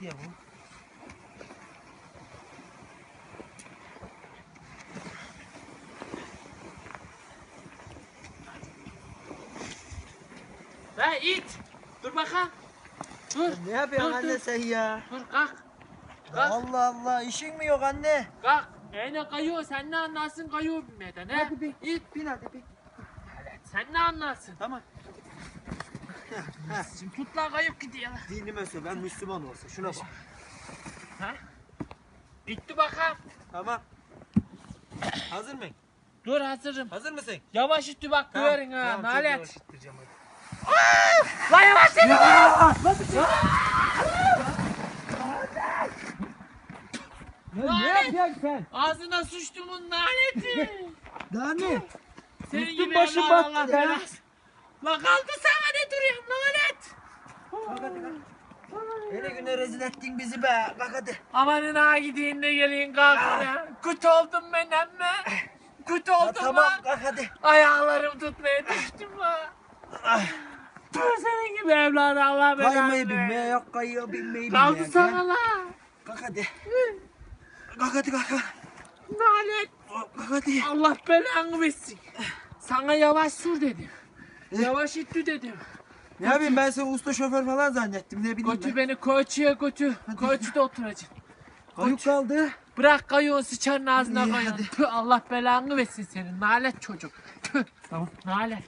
gidiyor bu? La it. Dur bakalım. Dur. Ne yapıyorsun Dur, anne dur. sen ya? Dur kalk. Kalk. Allah Allah işin mi yok anne? Kalk. Eyle kayıyor. Sen ne anlarsın kayıyor bilmeden he? Hadi bin. İt. Bin hadi bin. Sen ne anlarsın? Tamam. Şimdi tut la kayıp gidiyor. Dinime söyle ben Müslüman olsun şuna bak. Ha? Bitti bakalım. Tamam. Hazır mıyım? Dur hazırım. Hazır mısın? Yavaş itti bak güverin ha. Tamam, Nalet. yavaş ittireceğim hadi. La yavaş et. ne yapıyorsun sen? Ağzına sıçtım bunun naleti. Daha ne? Senin Üstün gibi başın battı Allah ya. belası. La kaldı lanet. Kalk hadi kalk. Güne rezil ettin bizi be. Kalk hadi. Amanın ha gideyim de geleyim kalkın ya. Kötü oldum ben emme. Ya oldum tamam lan. kalk hadi. Ayaklarım tutmaya düştüm la. Dur senin gibi evladı Allah belanı. Kaymayı bilmeye yok kayıyor binmeyi bilmeye. Kaldı sana la. Kalk hadi. Kalk hadi kalk. kalk. Lanet. Kalk hadi. Allah belanı versin. Sana yavaş sür dedim. Eh. Yavaş itti dedim. Ne yapayım ben seni usta şoför falan zannettim ne bileyim Götür ben. beni koçuya götür. Koçuda oturacaksın. Kayıp kaldı. Bırak kayıyorsun sıçarın ağzına İyi, kayıyorsun. hadi. Tüh, Allah belanı versin senin. Nalet çocuk. Tüh. Tamam. Nalet.